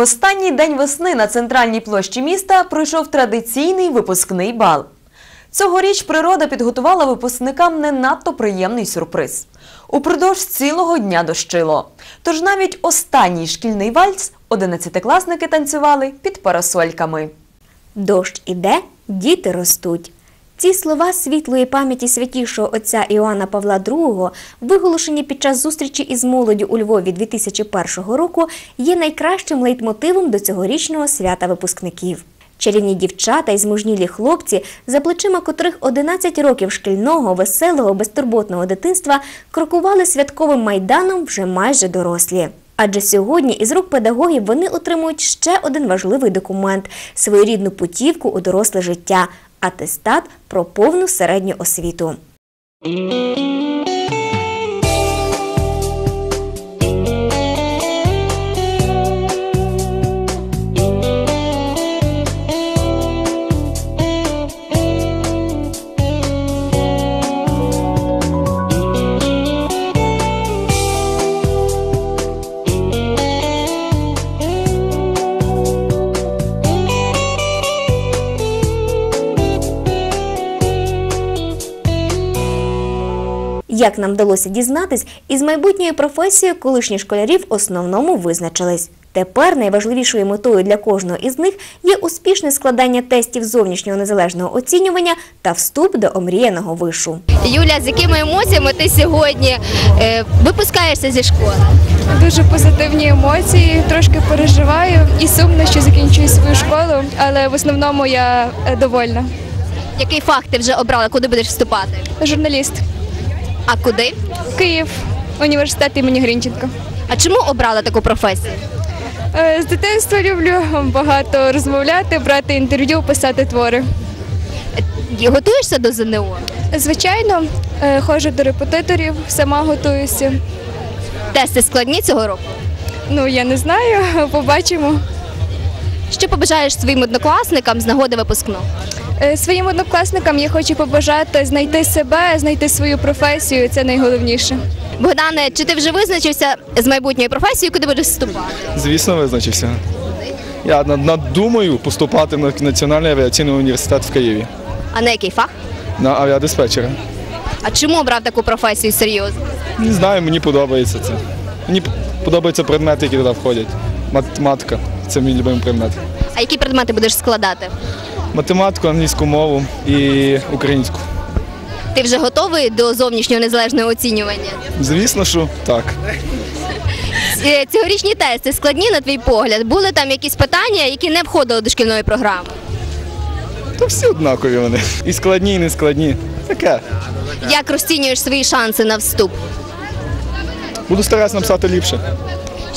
останній день весни на центральній площі міста пройшов традиційний випускний бал. Цьогоріч природа підготувала випускникам не надто приємний сюрприз. Упродовж цілого дня дощило. Тож навіть останній шкільний вальс одинадцятикласники танцювали під парасольками. Дощ іде, діти ростуть. Ці слова світлої пам'яті святішого отця Іоанна Павла II, виголошені під час зустрічі із молоддю у Львові 2001 року, є найкращим лейтмотивом до цьогорічного свята випускників. Чарівні дівчата і змужнілі хлопці, за плечима котрих 11 років шкільного, веселого, безтурботного дитинства, крокували святковим майданом вже майже дорослі. Адже сьогодні із рук педагогів вони отримують ще один важливий документ своєрідну путівку у доросле життя атестат про повну середню освіту. Як нам вдалося дізнатись, із майбутньою професією колишні школярі в основному визначились. Тепер найважливішою метою для кожного із них є успішне складання тестів зовнішнього незалежного оцінювання та вступ до омріяного вишу. Юля, з якими емоціями ти сьогодні е, випускаєшся зі школи? Дуже позитивні емоції, трошки переживаю і сумно, що закінчую свою школу, але в основному я е, довольна. Який фах ти вже обрала? Куди будеш вступати? Журналіст, А куди? Київ, університет імені Грінченка. А чому обрала таку професію? Е, З дитинства люблю багато розмовляти, брати інтерв'ю, писати твори. Е, Готуєшся до ЗНО? Звичайно, е, ходжу до репетиторів, сама готуюся. Тести складні цього року. Ну я не знаю, побачимо. Що побажаєш своїм однокласникам з нагоди випускного? Е, Своїм однокласникам я хочу побажати знайти себе, знайти свою професію. Це найголовніше. Богдане, чи ти вже визначився з майбутньою професією, куди будеш вступати? Звісно, визначився. Я над- надумаю поступати на Національний авіаційний університет в Києві А на який фах? на авіадиспетчера. А чому обрав таку професію серйозно? Не знаю, мені подобається це. Мені подобаються предмети, які туди входять. Математика це мій любимий предмет. А які предмети будеш складати? Математику, англійську мову і українську. Ти вже готовий до зовнішнього незалежного оцінювання? Звісно, що так. Е, Цьогорічні тести складні на твій погляд. Були там якісь питання, які не входили до шкільної програми. То всі однакові вони. І складні, і не складні. Таке. Як розцінюєш свої шанси на вступ? Буду старатися написати ліпше.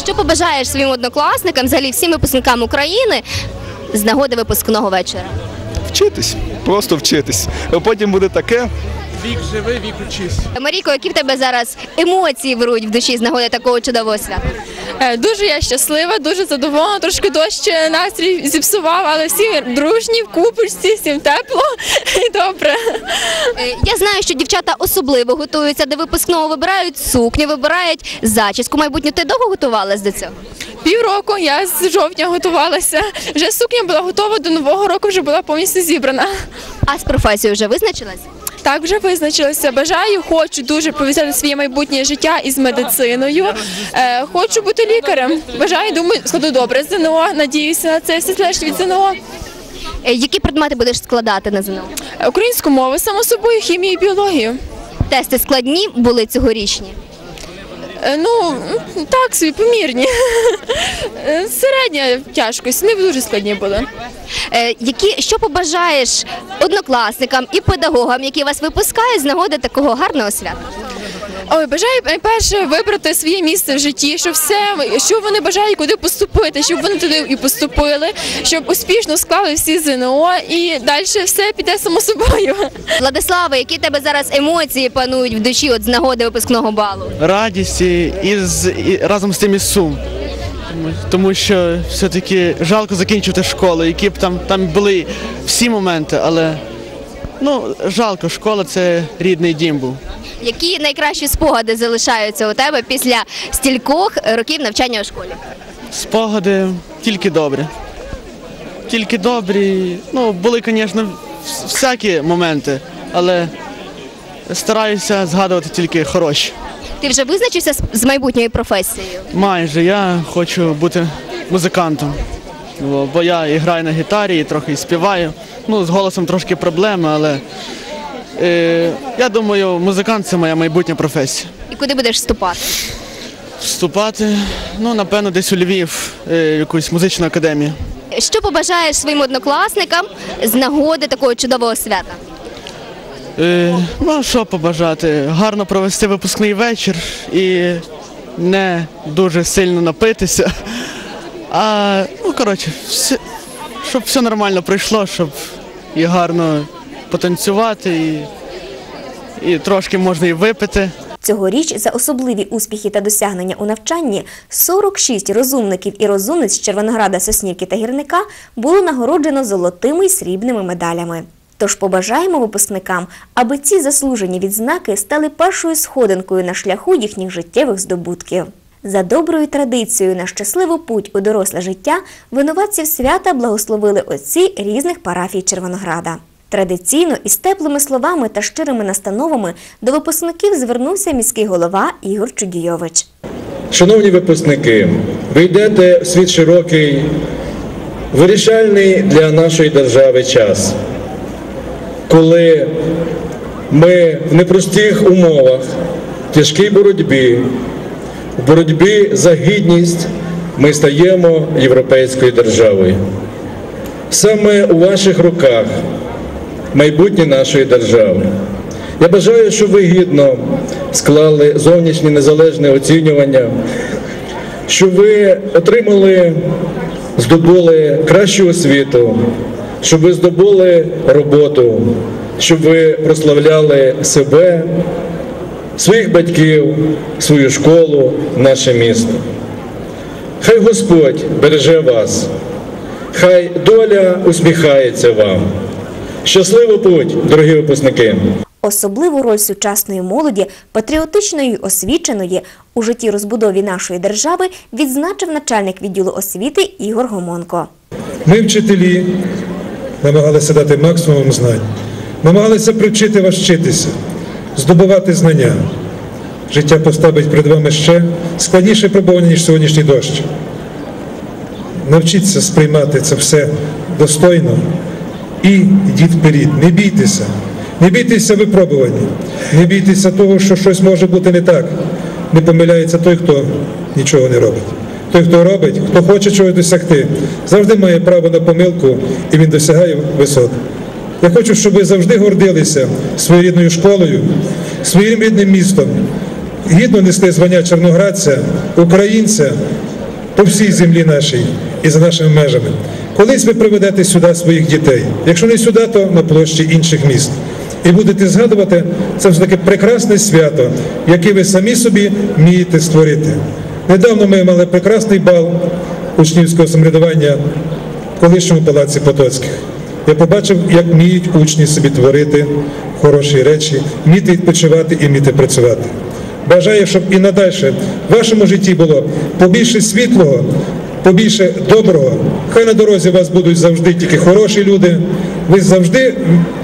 Що побажаєш своїм однокласникам, взагалі всім випускникам України з нагоди випускного вечора? Вчитись. Просто вчитись. А потім буде таке. Вік живи, вік учись. Марійко, які в тебе зараз емоції вруть в душі з нагоди такого чудового свята? Е, Дуже я щаслива, дуже задоволена. Трошки дощ е, настрій зіпсував, але всі дружні в купочці, всім тепло і добре. Е, Я знаю, що дівчата особливо готуються до випускного, вибирають сукню, вибирають зачіску. Майбутню ти довго готувалась до цього? Півроку я з жовтня готувалася. Вже сукня була готова до нового року, вже була повністю зібрана. А з професією вже визначилась? Так, вже визначилася. Бажаю, хочу дуже пов'язати своє майбутнє життя із медициною. Е, хочу бути лікарем. Бажаю, думаю, складу добре ЗНО. Надіюся на це все залежить від ЗНО. Е, Які предмети будеш складати на ЗНО? Е, Українську мову, само собою, хімію і біологію. Тести складні були цьогорічні. Е, Ну, так собі, помірні. Е, Середня тяжкість, не дуже складні були. Е, Які що побажаєш однокласникам і педагогам, які вас випускають з нагоди такого гарного свята? Ой, бажаю найперше вибрати своє місце в житті, щоб все, що вони бажають, куди поступити, щоб вони туди і поступили, щоб успішно склали всі ЗНО і далі все піде само собою. Владиславе, які тебе зараз емоції панують в душі от з нагоди випускного балу? Радість і, і, разом з тим і сум. Тому, тому що все-таки жалко закінчувати школу, які б там, там були всі моменти, але ну, жалко, школа це рідний дім був. Які найкращі спогади залишаються у тебе після стількох років навчання у школі? Спогади тільки добрі. Тільки добрі. Ну, були, звісно, всякі моменти, але стараюся згадувати тільки хороші. Ти вже визначився з- майбутньою професією? Майже я хочу бути музикантом. Бо- я і граю на гітарі, і трохи і співаю. Ну, з голосом трошки проблеми, але я думаю, музикант це моя майбутня професія. І куди будеш вступати? Вступати, ну, напевно, десь у Львів, е, в якусь музичну академію. Що побажаєш своїм однокласникам з нагоди такого чудового свята? Е, ну, що побажати? Гарно провести випускний вечір і не дуже сильно напитися. А, ну, коротше, все, щоб все нормально пройшло, щоб і гарно потанцювати, і, і трошки можна і випити. Цьогоріч за особливі успіхи та досягнення у навчанні 46 розумників і розумниць Червонограда, Соснівки та Гірника було нагороджено золотими й срібними медалями. Тож побажаємо випускникам, аби ці заслужені відзнаки стали першою сходинкою на шляху їхніх життєвих здобутків. За доброю традицією на щасливу путь у доросле життя винуватців свята благословили отці різних парафій Червонограда. Традиційно із теплими словами та щирими настановами до випускників звернувся міський голова Ігор Чудійович. Шановні випускники, ви йдете в світ широкий, вирішальний для нашої держави час, коли ми в непростих умовах, в тяжкій боротьбі, в боротьбі за гідність ми стаємо європейською державою. Саме у ваших руках майбутнє нашої держави. Я бажаю, щоб ви гідно склали зовнішнє незалежне оцінювання, щоб ви отримали, здобули кращу освіту, щоб ви здобули роботу, щоб ви прославляли себе, своїх батьків, свою школу, наше місто. Хай Господь береже вас, хай доля усміхається вам. Щасливий путь, дорогі випускники! Особливу роль сучасної молоді, патріотичної й освіченої у житті розбудові нашої держави відзначив начальник відділу освіти Ігор Гомонко. Ми, вчителі, намагалися дати максимум знань, намагалися привчити вас вчитися, здобувати знання. Життя поставить перед вами ще складніше пробування, ніж сьогоднішній дощ. Навчіться сприймати це все достойно і йдіть вперед. Не бійтеся, не бійтеся випробування, не бійтеся того, що щось може бути не так. Не помиляється той, хто нічого не робить. Той, хто робить, хто хоче чогось досягти, завжди має право на помилку і він досягає висот. Я хочу, щоб ви завжди гордилися своєю рідною школою, своїм рідним містом, гідно несли звання чорноградця, українця по всій землі нашій і за нашими межами. Колись ви приведете сюди своїх дітей. Якщо не сюди, то на площі інших міст. І будете згадувати це ж таке прекрасне свято, яке ви самі собі вмієте створити. Недавно ми мали прекрасний бал учнівського самоврядування в колишньому палаці Потоцьких. Я побачив, як вміють учні собі творити хороші речі, вміти відпочивати і вміти працювати. Бажаю, щоб і надальше в вашому житті було побільше світлого, побільше доброго. Хай на дорозі вас будуть завжди тільки хороші люди. Ви завжди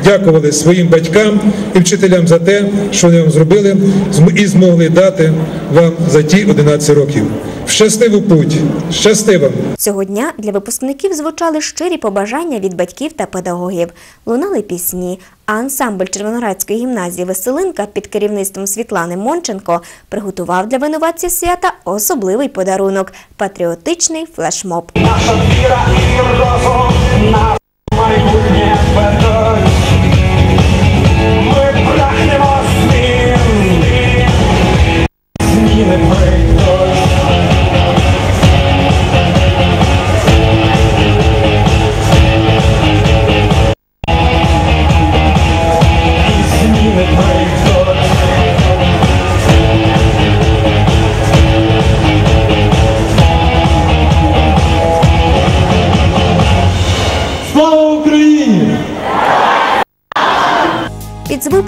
дякували своїм батькам і вчителям за те, що вони вам зробили і змогли дати вам за ті 11 років. В щасливу путь, щастива! Цього дня для випускників звучали щирі побажання від батьків та педагогів, лунали пісні, а ансамбль Червоноградської гімназії Веселинка під керівництвом Світлани Монченко приготував для винуватців свята особливий подарунок патріотичний флешмоб. Наша віра і розум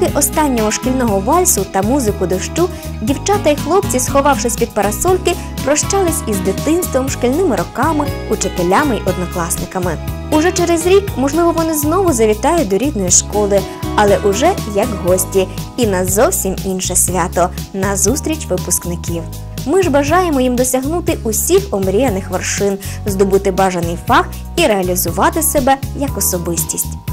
звуки останнього шкільного вальсу та музику дощу дівчата й хлопці, сховавшись під парасольки, прощались із дитинством, шкільними роками, учителями й однокласниками. Уже через рік, можливо, вони знову завітають до рідної школи, але уже як гості і на зовсім інше свято на зустріч випускників. Ми ж бажаємо їм досягнути усіх омріяних вершин, здобути бажаний фах і реалізувати себе як особистість.